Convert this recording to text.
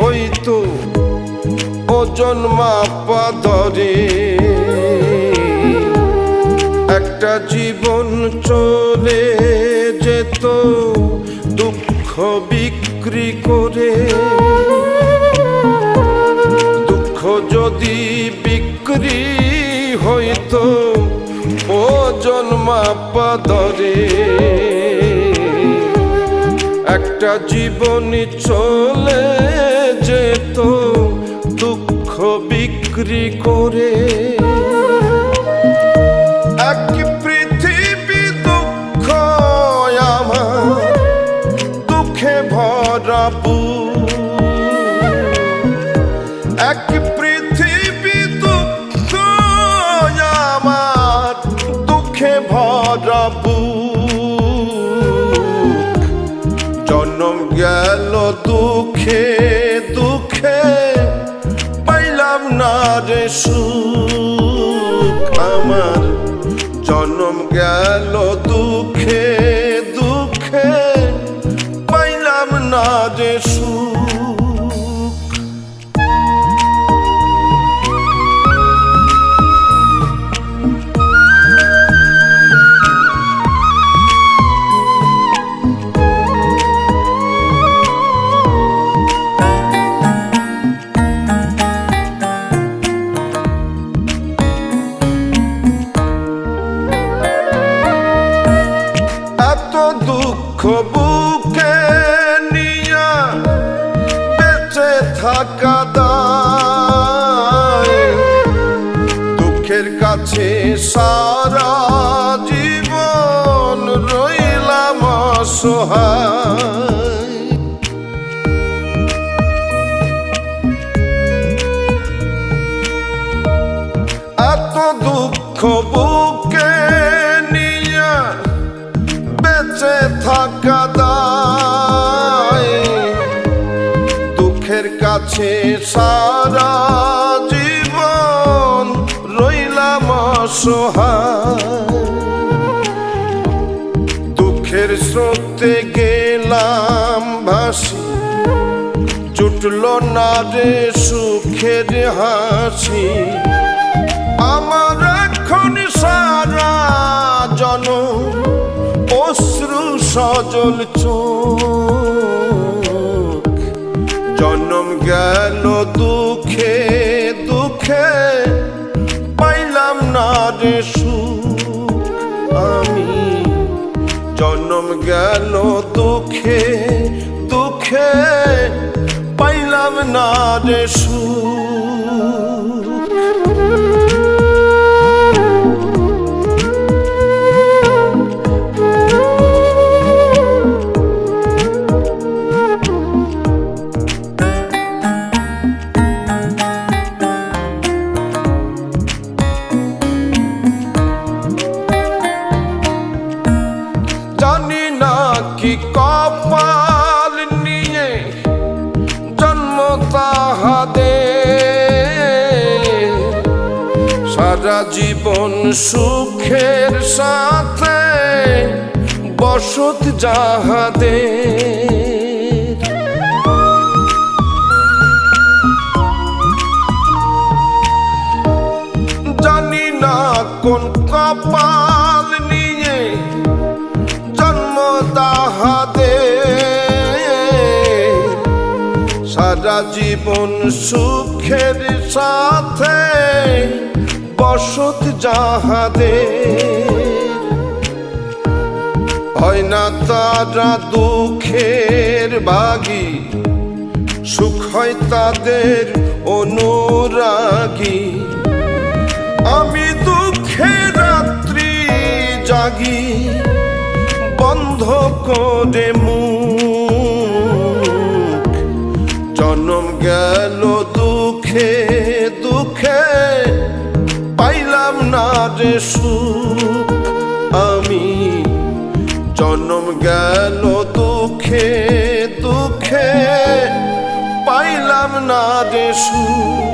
হইতো ওজন মাপা ধরে একটা জীবন চলে যেত, দুঃখ বিক্রি করে। দুঃখ যদি বিক্রি হইতো ওজন মাপা ধরে একটা জীবনী চলে যেত দুঃখ বিক্রি করে। এক পৃথিবী দুঃখ আমার দুঃখে ভরা দুঃখে দুঃখে পাইলাম না রে সুখ। আমার জন্ম গেল দুঃখে দুঃখে পাইলাম না রে সারা জীবন রইলাম অসহায়। এত দুঃখ বুকে নিয়া বেঁচে থাকা দায়। দুঃখের কাছে সারা অসহায়। দুঃখের স্রোতে গেলাম ভাসি। জুটল না রে সুখের হাসি। আমার এখন সারা জন অশ্রু সজল চোখ। জন্ম গেল দুঃখে দুঃখে পাইলাম না রে আমি জন্ম গেল দুঃখে দুঃখে পাইলাম না রে সারা জীবন সুখের সাথে বসত যাহাদে জানি না কোন কপাল নিয়ে জন্ম তাহাদে সারা জীবন সুখের সাথে বসত যাহাদে হয় না তারা দুঃখের বাগি, সুখ হয় তাদের অনুরাগী। আমি দুঃখে রাত্রি জাগি, বন্ধ করে মুখ, জন্ম গেল পাইলাম সুখ আমি জন্ম গেল দুঃখে দুঃখে পাইলাম না রে সুখ